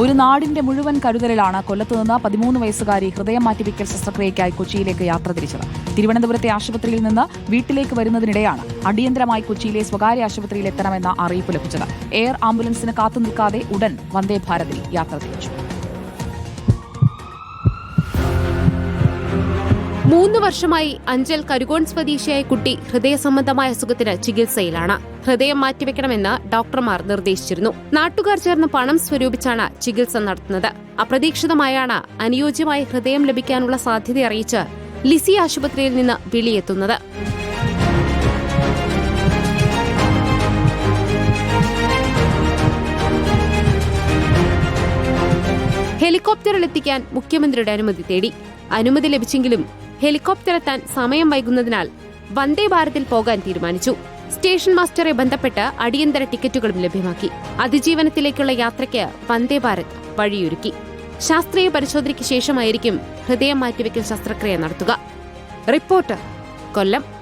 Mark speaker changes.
Speaker 1: ഒരു നാടിന്റെ മുഴുവൻ കരുതലിലാണ് കൊല്ലത്തുനിന്ന് പതിമൂന്ന് വയസ്സുകാരി ഹൃദയം മാറ്റിവെക്കൽ ശസ്ത്രക്രിയയ്ക്കായി കൊച്ചിയിലേക്ക് യാത്ര തിരിച്ചത്. തിരുവനന്തപുരത്തെ ആശുപത്രിയിൽ നിന്ന് വീട്ടിലേക്ക് വരുന്നതിനിടെയാണ് അടിയന്തരമായി കൊച്ചിയിലെ സ്വകാര്യ ആശുപത്രിയിൽ എത്തണമെന്ന അറിയിപ്പ് ലഭിച്ചത്. എയർ ആംബുലൻസിന് കാത്തുനിൽക്കാതെ ഉടൻ വന്ദേ ഭാരതിൽ യാത്ര തിരിച്ചു.
Speaker 2: മൂന്ന് വർഷമായി അഞ്ചൽ കരുകോൺ സ്വദേശിയായ കുട്ടി ഹൃദയ സംബന്ധമായ അസുഖത്തിന് ചികിത്സയിലാണ്. ഹൃദയം മാറ്റിവെക്കണമെന്ന് ഡോക്ടർമാർ നിർദ്ദേശിച്ചിരുന്നു. നാട്ടുകാർ ചേർന്ന് പണം സ്വരൂപിച്ചാണ് ചികിത്സ നടത്തുന്നത്. അപ്രതീക്ഷിതമായാണ് അനുയോജ്യമായ ഹൃദയം ലഭിക്കാനുള്ള സാധ്യത അറിയിച്ച് ലിസി ആശുപത്രിയിൽ നിന്ന് വിളിയെത്തുന്നത്. ഹെലികോപ്റ്ററിൽ എത്തിക്കാൻ മുഖ്യമന്ത്രിയുടെ അനുമതി തേടി. അനുമതി ലഭിച്ചെങ്കിലും ഹെലികോപ്റ്റർ എത്താൻ സമയം വൈകുന്നതിനാൽ വന്ദേ ഭാരതിൽ പോകാൻ തീരുമാനിച്ചു. സ്റ്റേഷൻ മാസ്റ്ററെ ബന്ധപ്പെട്ട് അടിയന്തര ടിക്കറ്റുകളും ലഭ്യമാക്കി. അതിജീവനത്തിലേക്കുള്ള യാത്രയ്ക്ക് വന്ദേ ഭാരത് വഴിയൊരുക്കി. ശാസ്ത്രീയ പരിശോധനയ്ക്ക് ശേഷമായിരിക്കും ഹൃദയം മാറ്റിവെക്കൽ ശസ്ത്രക്രിയ നടത്തുക. റിപ്പോർട്ടർ കൊല്ലം.